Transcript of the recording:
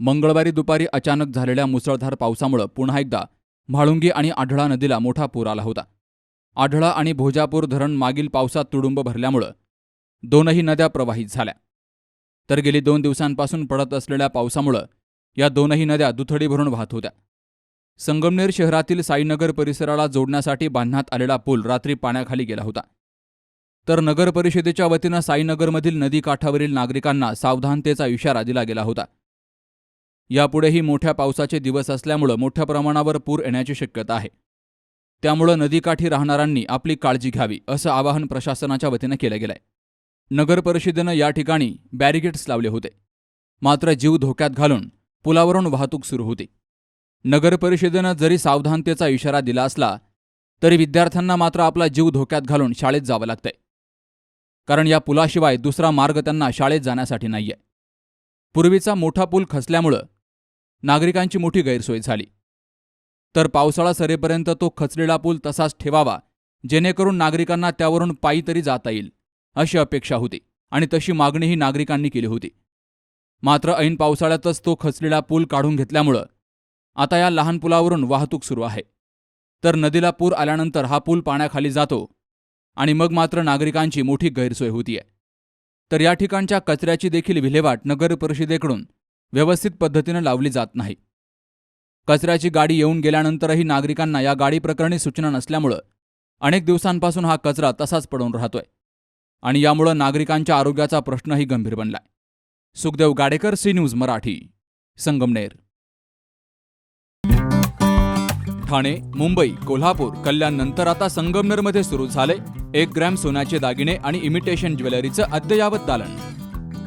मंगळवारी दुपारी अचानक झालेल्या मुसळधार पावसामुळे पुन्हा एकदा म्हाळुंगी आणि आढळा नदीला मोठा पूर आला होता. आढळा आणि भोजापूर धरण मागील पावसात तुडुंब भरल्यामुळं दोनही नद्या प्रवाहित झाल्या. तर गेली दोन दिवसांपासून पडत असलेल्या पावसामुळं या दोनही नद्या दुथडी भरून वाहत होत्या. संगमनेर शहरातील साईनगर परिसराला जोडण्यासाठी बांधण्यात आलेला पूल रात्री पाण्याखाली गेला होता. तर नगर परिषदेच्या वतीनं साईनगरमधील नदीकाठावरील नागरिकांना सावधानतेचा इशारा दिला गेला होता. यापुढेही मोठ्या पावसाचे दिवस असल्यामुळं मोठ्या प्रमाणावर पूर येण्याची शक्यता आहे. त्यामुळं नदीकाठी राहणाऱ्यांनी आपली काळजी घ्यावी असं आवाहन प्रशासनाच्या वतीनं केलं गेलंय. नगर परिषदेनं या ठिकाणी बॅरिगेड्स लावले होते. मात्र जीव धोक्यात घालून पुलावरून वाहतूक सुरू होती. नगर परिषदेनं जरी सावधानतेचा इशारा दिला असला तरी विद्यार्थ्यांना मात्र आपला जीव धोक्यात घालून शाळेत जावं लागतंय. कारण या पुलाशिवाय दुसरा मार्ग त्यांना शाळेत जाण्यासाठी नाहीये. पूर्वीचा मोठा पूल खचल्यामुळं नागरिकांची मोठी गैरसोय झाली. तर पावसाळा सरेपर्यंत तो खचलेला पूल तसाच ठेवावा जेणेकरून नागरिकांना त्यावरून पायी तरी जाता येईल अशी अपेक्षा होती आणि तशी मागणीही नागरिकांनी केली होती. मात्र ऐन पावसाळ्यातच तो खचलेला पूल काढून घेतल्यामुळं आता या लहान पुलावरून वाहतूक सुरू आहे. तर नदीला पूर आल्यानंतर हा पूल पाण्याखाली जातो आणि मग मात्र नागरिकांची मोठी गैरसोय होतीये. तर या ठिकाणच्या कचऱ्याची देखील विल्हेवाट नगर परिषदेकडून व्यवस्थित पद्धतीनं लावली जात नाही. कचऱ्याची गाडी येऊन गेल्यानंतरही नागरिकांना या गाडी प्रकरणी सूचना नसल्यामुळं अनेक दिवसांपासून हा कचरा तसाच पडून राहतोय आणि यामुळं नागरिकांच्या आरोग्याचा प्रश्नही गंभीर बनलाय. Sukhdev Gadekar C news Marathi Sangamner. Thane Mumbai Kolhapur Kalyan नंतर आता संगमनेरमध्ये सुरू झाले एक ग्रॅम सोन्याचे दागिने आणि इमिटेशन ज्वेलरीचं अद्ययावत दालन.